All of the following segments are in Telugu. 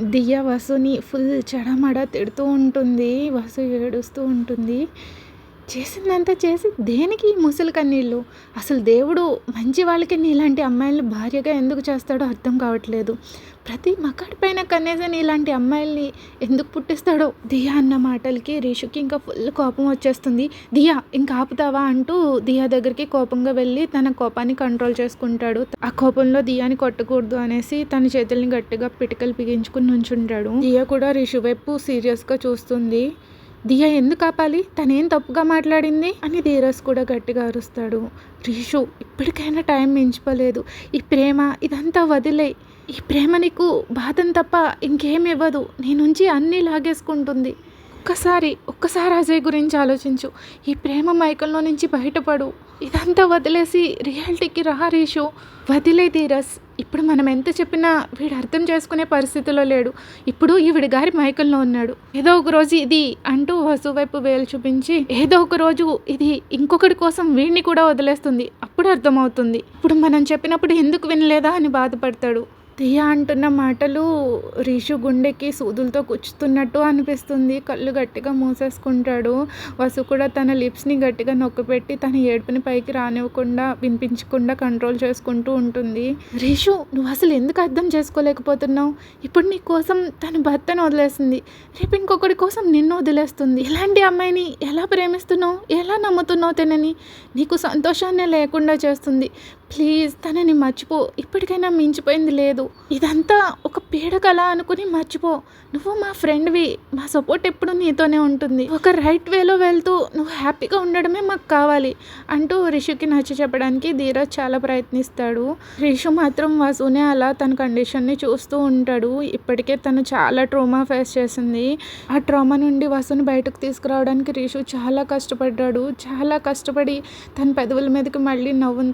దియ్య వసుని ఫుల్ చెడమడ తిడుతూ ఉంటుంది. వసు ఏడుస్తూ ఉంటుంది. చేసిందంతా చేసి దేనికి ఈ ముసలి కన్నీళ్ళు? అసలు దేవుడు మంచి వాళ్ళకి నీలాంటి అమ్మాయిల్ని భార్యగా ఎందుకు చేస్తాడో అర్థం కావట్లేదు. ప్రతి మకాడి పైన కనీసం ఇలాంటి అమ్మాయిల్ని ఎందుకు పుట్టిస్తాడో దియా అన్న మాటలకి రిషుకి ఇంకా ఫుల్ కోపం వచ్చేస్తుంది. దియా ఇంకా ఆపుతావా అంటూ దియా దగ్గరికి కోపంగా వెళ్ళి తన కోపాన్ని కంట్రోల్ చేసుకుంటాడు. ఆ కోపంలో దియాని కొట్టకూడదు అనేసి తన చేతుల్ని గట్టిగా పిటికలు బిగించుకుని నుంచుంటాడు. దియా కూడా రిషు వైపు సీరియస్గా చూస్తుంది. దియా ఎందుకు ఆపాలి? తనేం తప్పుగా మాట్లాడింది? అని ధీరస్ కూడా గట్టిగా అరుస్తాడు. రీషు ఇప్పటికైనా టైం మించిపోలేదు. ఈ ప్రేమ ఇదంతా వదిలే. ఈ ప్రేమ నీకు బాధం తప్ప ఇంకేం ఇవ్వదు. నీ నుంచి అన్నీ లాగేసుకుంటుంది. ఒక్కసారి ఒక్కసారి అజయ్ గురించి ఆలోచించు. ఈ ప్రేమ మైకంలో నుంచి బయటపడు. ఇదంతా వదిలేసి రియాలిటీకి రా రీషు. వదిలే ధీరస్ ఇప్పుడు మనం ఎంత చెప్పినా వీడు అర్థం చేసుకునే పరిస్థితిలో లేడు. ఇప్పుడు ఈవిడ గారి మైకంలో ఉన్నాడు. ఏదో ఒక రోజు ఇది అంటూ వసు వైపు వేలు చూపించి ఏదో ఒక రోజు ఇది ఇంకొకటి కోసం వీడిని కూడా వదిలేస్తుంది. అప్పుడు అర్థమవుతుంది. ఇప్పుడు మనం చెప్పినప్పుడు ఎందుకు వినలేదా అని బాధపడతాడు. దియా అంటున్న మాటలు రీషు గుండెకి సూదులతో కుచ్చుతున్నట్టు అనిపిస్తుంది. కళ్ళు గట్టిగా మూసేసుకుంటాడు. వసు కూడా తన లిప్స్ని గట్టిగా నొక్కపెట్టి తన ఏడుపుని పైకి రానివ్వకుండా వినిపించకుండా కంట్రోల్ చేసుకుంటూ ఉంటుంది. రీషు నువ్వు అసలు ఎందుకు అర్థం చేసుకోలేకపోతున్నావు? ఇప్పుడు నీ కోసం తన భర్తను వదిలేసింది. రేపు ఇంకొకటి కోసం నిన్ను వదిలేస్తుంది. ఇలాంటి అమ్మాయిని ఎలా ప్రేమిస్తున్నావు? ఎలా నమ్ముతున్నావు తనని? నీకు సంతోషాన్ని లేకుండా చేస్తుంది. ప్లీజ్ తనని మర్చిపో. ఇప్పటికైనా మించిపోయింది లేదు. ఇదంతా ఒక పీడకల అనుకుని మర్చిపో. నువ్వు మా ఫ్రెండ్వి. మా సపోర్ట్ ఎప్పుడు నీతోనే ఉంటుంది. ఒక రైట్ వేలో వెళ్తూ నువ్వు హ్యాపీగా ఉండడమే మాకు కావాలి అంటూ రిషుకి నచ్చ చెప్పడానికి ధీరజ్ చాలా ప్రయత్నిస్తాడు. రిషు మాత్రం వసునే అలా తన కండిషన్ని చూస్తూ ఉంటాడు. ఇప్పటికే తను చాలా ట్రోమా ఫేస్ చేసింది. ఆ ట్రోమా నుండి వసుని బయటకు తీసుకురావడానికి రిషు చాలా కష్టపడ్డాడు. చాలా కష్టపడి తన పెదవుల మీదకి మళ్ళీ నవ్వుని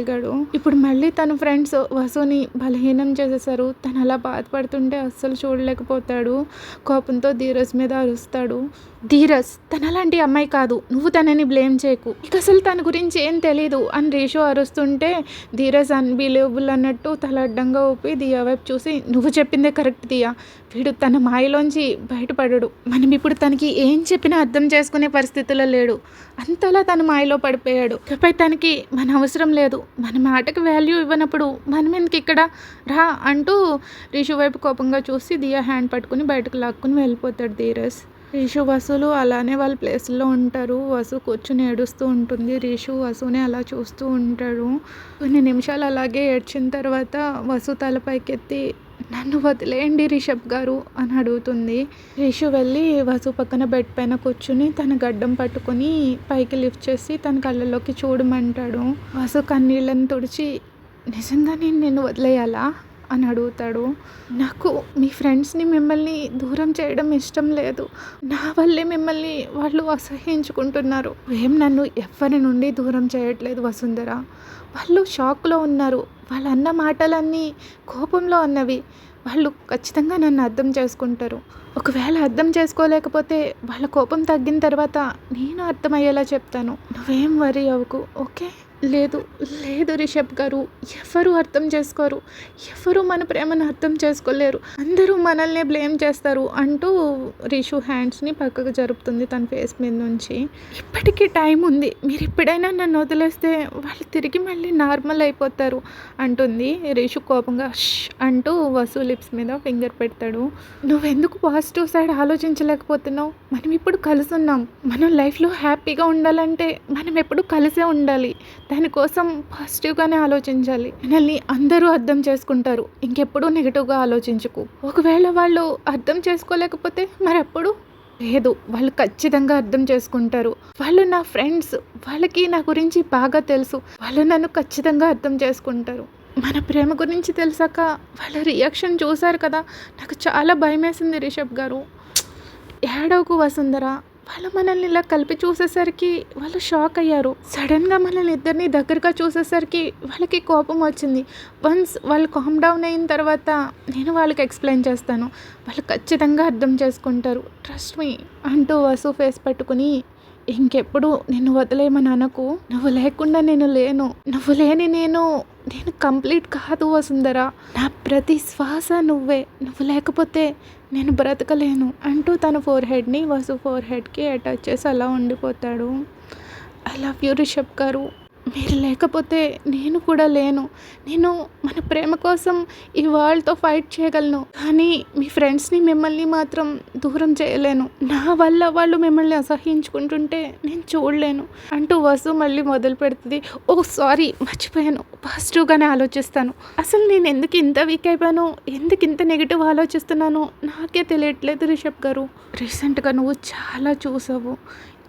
తీసుకురాగలిగాడు ఇప్పుడు మళ్ళీ తన ఫ్రెండ్స్ వసుని బలహీనం చేసేసారు. తను అలా బాధపడుతుంటే అస్సలు చూడలేకపోతాడు. కోపంతో ధీరజ్ మీద అరుస్తాడు. ధీరజ్ తనలాంటి అమ్మాయి కాదు. నువ్వు తనని బ్లేమ్ చేయకు. ఇక అసలు తన గురించి ఏం తెలీదు. అని రేషో అరుస్తుంటే ధీరజ్ అన్బిలీవబుల్ అన్నట్టు తల అడ్డంగా ఊపి దియా వైపు చూసి నువ్వు చెప్పిందే కరెక్ట్ దియా. వీడు తన మాయలోంచి బయటపడడు. మనం ఇప్పుడు తనకి ఏం చెప్పినా అర్థం చేసుకునే పరిస్థితిలో లేడు. అంతలా తన మాయలో పడిపోయాడు. ఇకపై తనకి మన అవసరం లేదు. మన మాటకి వాల్యూ ఇవ్వనప్పుడు మనం ఎందుకు ఇక్కడ రా అంటూ రిషు వైపు కోపంగా చూసి దియా హ్యాండ్ పట్టుకుని బయటకు లాక్కుని వెళ్ళిపోతాడు ధీరస్ రీషు వసులు అలానే వాళ్ళ ప్లేస్లో ఉంటారు. వసు కూర్చుని ఏడుస్తూ ఉంటుంది. రీషు వసుని అలా చూస్తూ ఉంటాడు. కొన్ని నిమిషాలు అలాగే ఏడ్చిన తర్వాత వసు తలపైకెత్తి నన్ను వదిలేయండి రిషబ్ గారు అని అడుగుతుంది. రిషు వెళ్ళి వసు పక్కన బెడ్ పైన కూర్చుని తన గడ్డం పట్టుకొని పైకి లిఫ్ట్ చేసి తన కళ్ళలోకి చూడమంటాడు. వసు కన్నీళ్ళని తుడిచి నిజంగా నేను నిన్ను వదిలేయాలా? అని అడుగుతాడు. నాకు మీ ఫ్రెండ్స్ని మిమ్మల్ని దూరం చేయడం ఇష్టం లేదు. నా వల్లే మిమ్మల్ని వాళ్ళు అసహించుకుంటున్నారు ఏం నన్ను ఎవరి నుండి దూరం చేయట్లేదు వసుంధర. వాళ్ళు షాక్లో ఉన్నారు. వాళ్ళు అన్న మాటలన్నీ కోపంలో అన్నవి. వాళ్ళు ఖచ్చితంగా నన్ను అర్థం చేసుకుంటారు. ఒకవేళ అర్థం చేసుకోలేకపోతే వాళ్ళ కోపం తగ్గిన తర్వాత నేను అర్థమయ్యేలా చెప్తాను. నువ్వేం వరి అవ్వకు ఓకే? లేదు లేదు రిషబ్ గారు ఎవరు అర్థం చేసుకోరు ఎవరు మన ప్రేమను అర్థం చేసుకోలేరు. అందరూ మనల్నే బ్లేమ్ చేస్తారు అంటూ రిషు హ్యాండ్స్ని పక్కకు జరుపుతుంది తన ఫేస్ మీద నుంచి. ఇప్పటికీ టైం ఉంది మీరు ఎప్పుడైనా నన్ను వదిలేస్తే వాళ్ళు తిరిగి మళ్ళీ నార్మల్ అయిపోతారు అంటుంది. రిషు కోపంగా ష్ అంటూ వసు లిప్స్ మీద ఫింగర్ పెడతాడు. నువ్వెందుకు పాజిటివ్ సైడ్ ఆలోచించలేకపోతున్నావు? మనం ఇప్పుడు కలిసి ఉన్నాం. మనం లైఫ్లో హ్యాపీగా ఉండాలంటే మనం ఎప్పుడు కలిసే ఉండాలి. దానికోసం పాజిటివ్గానే ఆలోచించాలి. మనల్ని అందరూ అర్థం చేసుకుంటారు. ఇంకెప్పుడు నెగిటివ్గా ఆలోచించుకు. ఒకవేళ వాళ్ళు అర్థం చేసుకోలేకపోతే మరెప్పుడు? లేదు. వాళ్ళు ఖచ్చితంగా అర్థం చేసుకుంటారు. వాళ్ళు నా ఫ్రెండ్స్. వాళ్ళకి నా గురించి బాగా తెలుసు. వాళ్ళు నన్ను ఖచ్చితంగా అర్థం చేసుకుంటారు. మన ప్రేమ గురించి తెలిసాక వాళ్ళ రియాక్షన్ చూశారు కదా? నాకు చాలా భయం వేసింది రిషబ్ గారు. ఏడవకు వసుంధరా. వాళ్ళు మనల్ని ఇలా కలిపి చూసేసరికి వాళ్ళు షాక్ అయ్యారు. సడన్గా మనల్ని ఇద్దరిని దగ్గరగా చూసేసరికి వాళ్ళకి కోపం వచ్చింది. వన్స్ వాళ్ళు కామ్ డౌన్ అయిన తర్వాత నేను వాళ్ళకి ఎక్స్ప్లెయిన్ చేస్తాను. వాళ్ళు ఖచ్చితంగా అర్థం చేసుకుంటారు. ట్రస్ట్ మీ అంటూ వసు ఫేస్ పెట్టుకుని ఇంకెప్పుడు నిన్ను వదిలేయమని అనకు నువ్వు లేకుండా నేను లేను. నువ్వు లేని నేను నేను కంప్లీట్ కాదు వసుందరా నా ప్రతి శ్వాస నువ్వే. నువ్వు లేకపోతే నేను బ్రతకలేను అంటూ తన ఫోర్ హెడ్ని వసు ఫోర్ హెడ్కి అటాచ్ చేసి అలా ఉండిపోతాడు. ఐ లవ్ యూ రిషబ్ గారు. మీరు లేకపోతే నేను కూడా లేను. నేను మన ప్రేమ కోసం ఈ వరల్డ్తో ఫైట్ చేయగలను. కానీ మీ ఫ్రెండ్స్ని మిమ్మల్ని మాత్రం దూరం చేయలేను. నా వల్ల వాళ్ళు మిమ్మల్ని అసహించుకుంటుంటే నేను చూడలేను. అంటూ వసు మళ్ళీ మొదలు పెడుతుంది. ఓ సారీ మర్చిపోయాను. పాజిటివ్గానే ఆలోచిస్తాను. అసలు నేను ఎందుకు ఇంత వీక్ అయిపోయాను? ఎందుకు ఇంత నెగిటివ్ ఆలోచిస్తున్నాను? నాకే తెలియట్లేదు రిషబ్ గారు. రీసెంట్గా నువ్వు చాలా చూసావు.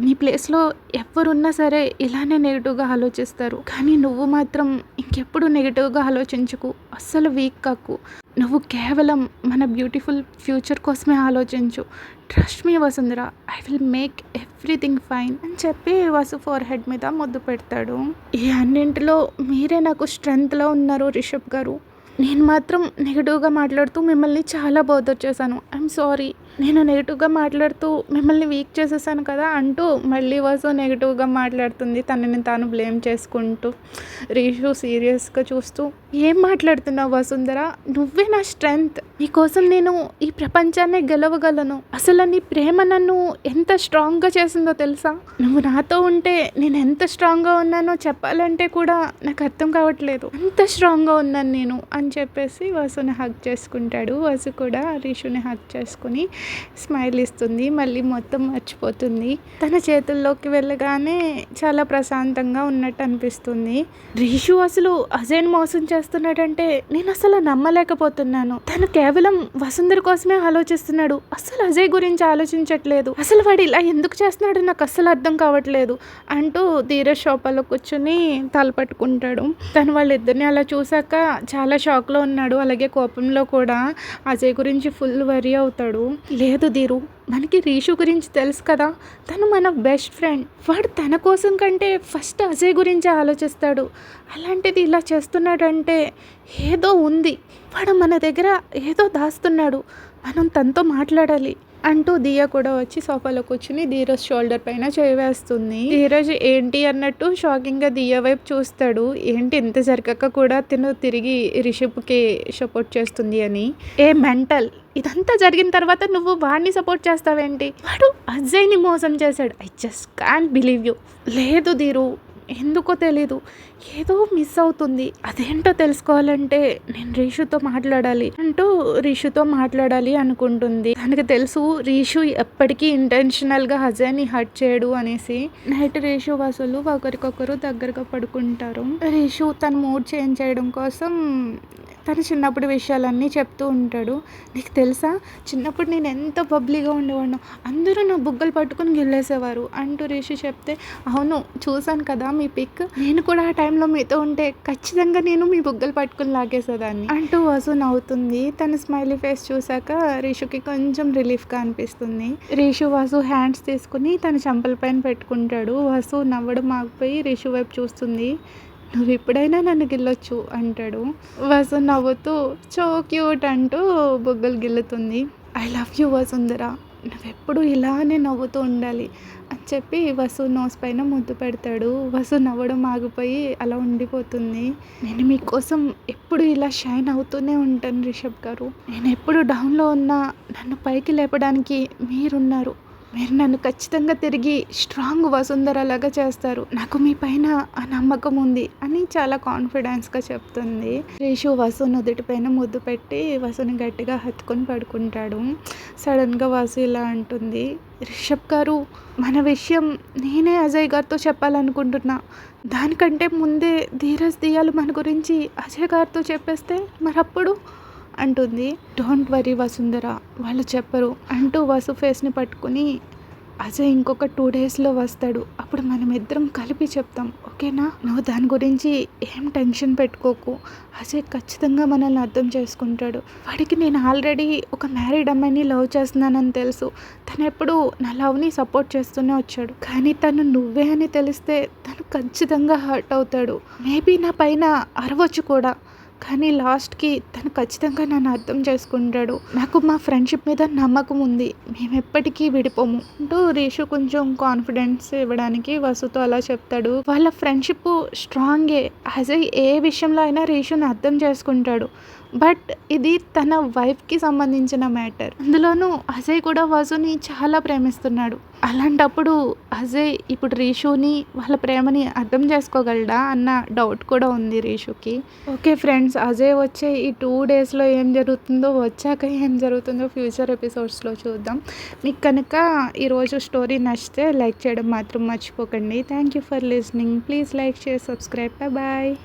నీ ప్లేస్లో ఎవరున్నా సరే ఇలానే నెగిటివ్గా ఆలోచిస్తారు. కానీ నువ్వు మాత్రం ఇంకెప్పుడు నెగిటివ్గా ఆలోచించకు. అస్సలు వీక్ కాకు. నువ్వు కేవలం మన బ్యూటిఫుల్ ఫ్యూచర్ కోసమే ఆలోచించు. Trust me Vasundhara. I will make everything fine అని చెప్పి వసు ఫోర్ హెడ్ మీద ముద్దు పెడతాడు. ఈ అన్నింటిలో మీరే నాకు స్ట్రెంగ్త్లో ఉన్నారు రిషబ్ గారు. నేను మాత్రం నెగిటివ్గా మాట్లాడుతూ మిమ్మల్ని చాలా బోధర్ చేశాను ఐఎమ్ సారీ. నేను నెగిటివ్గా మాట్లాడుతూ మిమ్మల్ని వీక్ చేసేసాను కదా అంటూ మళ్ళీ వాసు నెగిటివ్గా మాట్లాడుతుంది. తనని తాను బ్లేమ్ చేసుకుంటూ రీషు సీరియస్గా చూస్తూ ఏం మాట్లాడుతున్నావు వసుంధర? నువ్వే నా స్ట్రెంగ్త్. నీకోసం నేను ఈ ప్రపంచాన్ని గెలవగలను. అసలు నీ ప్రేమ నన్ను ఎంత స్ట్రాంగ్గా చేసిందో తెలుసా? నువ్వు నాతో ఉంటే నేను ఎంత స్ట్రాంగ్గా ఉన్నానో చెప్పాలంటే కూడా నాకు అర్థం కావట్లేదు. అంత స్ట్రాంగ్గా ఉన్నాను నేను అని చెప్పేసి వసుని హక్ చేసుకుంటాడు. వసు కూడా రీషుని హక్ చేసుకుని స్మైల్ ఇస్తుంది. మళ్ళీ మొత్తం మర్చిపోతుంది. తన చేతుల్లోకి వెళ్ళగానే చాలా ప్రశాంతంగా ఉన్నట్టు అనిపిస్తుంది. రీషు అసలు అజయ్ మోసం చేస్తున్నాడంటే నేను అసలు నమ్మలేకపోతున్నాను. తను కేవలం వసుంధర కోసమే ఆలోచిస్తున్నాడు. అసలు అజయ్ గురించి ఆలోచించట్లేదు. అసలు వాడు ఇలా ఎందుకు చేస్తున్నాడు నాకు అస్సలు అర్థం కావట్లేదు అంటూ ధీరజ్ షోపాలో కూర్చుని తలపట్టుకుంటాడు తను వాళ్ళిద్దరిని అలా చూసాక చాలా షాక్లో ఉన్నాడు. అలాగే కోపంలో కూడా అజయ్ గురించి ఫుల్ వరీ అవుతాడు. లేదు ధీరు మనకి రీషు గురించి తెలుసు కదా తను మన బెస్ట్ ఫ్రెండ్. వాడు తన కోసం కంటే ఫస్ట్ అజయ్ గురించి ఆలోచిస్తాడు. అలాంటిది ఇలా చేస్తున్నాడంటే ఏదో ఉంది. వాడు మన దగ్గర ఏదో దాస్తున్నాడు. మనం తనతో మాట్లాడాలి. అంటూ దియా కూడా వచ్చి సోఫాలో కూర్చుని ధీరజ్ షోల్డర్ పైన చేవేస్తుంది ధీరజ్ ఏంటి అన్నట్టు షాకింగ్గా దియా వైపు చూస్తాడు. ఏంటి ఇంత జరగక కూడా తిను తిరిగి రిషబ్కి సపోర్ట్ చేస్తుంది అని. ఏ మెంటల్. ఇదంతా జరిగిన తర్వాత నువ్వు వాడిని సపోర్ట్ చేస్తావేంటి? వాడు అజయ్ని మోసం చేశాడు. I just can't believe you. లేదు ధీరు ఎందుకో తెలీదు. ఏదో మిస్ అవుతుంది. అదేంటో తెలుసుకోవాలంటే నేను రీషుతో మాట్లాడాలి అంటూ రీషుతో మాట్లాడాలి అనుకుంటుంది. తనకు తెలుసు రీషు ఎప్పటికీ ఇంటెన్షనల్గా హజాన్ని హర్ట్ చేయడు అనేసి నైట్ రీషు వసూలు ఒకరికొకరు దగ్గరగా పడుకుంటారు. రీషు తన మూడ్ చేంజ్ చేయడం కోసం తను చిన్నప్పుడు విషయాలన్నీ చెప్తూ ఉంటాడు. నీకు తెలుసా? చిన్నప్పుడు నేను ఎంత బబ్లీగా ఉండేవాడినో. అందరూ నా బుగ్గలు పట్టుకుని గిల్లేసేవారు. అంటూ రిషి చెప్తే అవును చూశాను కదా మీ పిక్ నేను కూడా ఆ టైంలో మీతో ఉంటే ఖచ్చితంగా నేను మీ బుగ్గలు పట్టుకుని లాగేసేదాన్ని. అంటూ వసు నవ్వుతుంది. తన స్మైలీ ఫేస్ చూశాక రిషుకి కొంచెం రిలీఫ్గా అనిపిస్తుంది. రిషు వసు హ్యాండ్స్ తీసుకుని తన చంపల పైన పెట్టుకుంటాడు. వసు నవ్వడం ఆగిపోయి రిషు వైపు చూస్తుంది. నువ్వు ఎప్పుడైనా నన్ను గిల్లొచ్చు అంటాడు. వసు నవ్వుతూ చో క్యూట్ అంటూ బొగ్గలు గిల్లుతుంది. ఐ లవ్ యూ వసుంధర నువ్వెప్పుడు ఇలానే నవ్వుతూ ఉండాలి అని చెప్పి వసు నోస్ పైన ముద్దు పెడతాడు. వసు నవ్వడం ఆగిపోయి అలా ఉండిపోతుంది. నేను మీకోసం ఎప్పుడు ఇలా షైన్ అవుతూనే ఉంటాను రిషబ్ గారు. నేను ఎప్పుడు డౌన్లో ఉన్నా నన్ను పైకి లేపడానికి మీరున్నారు. మీరు నన్ను ఖచ్చితంగా తిరిగి స్ట్రాంగ్ వసుంధరలాగా చేస్తారు. నాకు మీ పైన ఆ నమ్మకం ఉంది అని చాలా కాన్ఫిడెన్స్గా చెప్తుంది. రేషు వసు నుదుటి పైన ముద్దు పెట్టి వసుని గట్టిగా హత్తుకొని పడుకుంటాడు. సడన్గా వసు ఇలా అంటుంది. రిషబ్ గారు మన విషయం నేనే అజయ్ గారితో చెప్పాలనుకుంటున్నా. దానికంటే ముందే ధీరస్ దియాలు మన గురించి అజయ్ గారితో చెప్పేస్తే మరప్పుడు అంటుంది. డోంట్ వరీ వసుంధర వాళ్ళు చెప్పరు అంటూ వసు ఫేస్ని పట్టుకుని అజయ్ ఇంకొక టూ డేస్లో వస్తాడు అప్పుడు మనం ఇద్దరం కలిపి చెప్తాం ఓకేనా? నువ్వు దాని గురించి ఏం టెన్షన్ పెట్టుకోకు అజయ్ ఖచ్చితంగా మనల్ని అర్థం చేసుకుంటాడు. వాడికి నేను ఆల్రెడీ ఒక మ్యారీడ్ అమ్మాయిని లవ్ చేస్తున్నానని తెలుసు తను ఎప్పుడు నా లవ్ని సపోర్ట్ చేస్తూనే వచ్చాడు. కానీ తను నువ్వే అని తెలిస్తే తను ఖచ్చితంగా హర్ట్ అవుతాడు. మేబీ నా పైన అరవచ్చు కూడా. కానీ లాస్ట్కి తను ఖచ్చితంగా నన్ను అర్థం చేసుకుంటాడు. నాకు మా ఫ్రెండ్షిప్ మీద నమ్మకం ఉంది. మేము ఎప్పటికీ విడిపోము. అంటూ రీషు కొంచెం కాన్ఫిడెన్స్ ఇవ్వడానికి వసుతో అలా చెప్తాడు. వాళ్ళ ఫ్రెండ్షిప్ స్ట్రాంగే. యాజ్ ఏ విషయంలో అయినా రీషుని అర్థం చేసుకుంటాడు. బట్ ఇది తన వైఫ్కి సంబంధించిన మ్యాటర్. అందులోనూ అజయ్ కూడా వసుని చాలా ప్రేమిస్తున్నాడు. అలాంటప్పుడు అజయ్ ఇప్పుడు రీషుని వాళ్ళ ప్రేమని అర్థం చేసుకోగలడా అన్న డౌట్ కూడా ఉంది రీషుకి. ఓకే ఫ్రెండ్స్ అజయ్ వచ్చే ఈ టూ డేస్లో ఏం జరుగుతుందో వచ్చాక ఏం జరుగుతుందో ఫ్యూచర్ ఎపిసోడ్స్లో చూద్దాం. మీకు కనుక ఈరోజు స్టోరీ నచ్చితే లైక్ చేయడం మాత్రం మర్చిపోకండి. Thank you for listening. Please like share subscribe. Bye.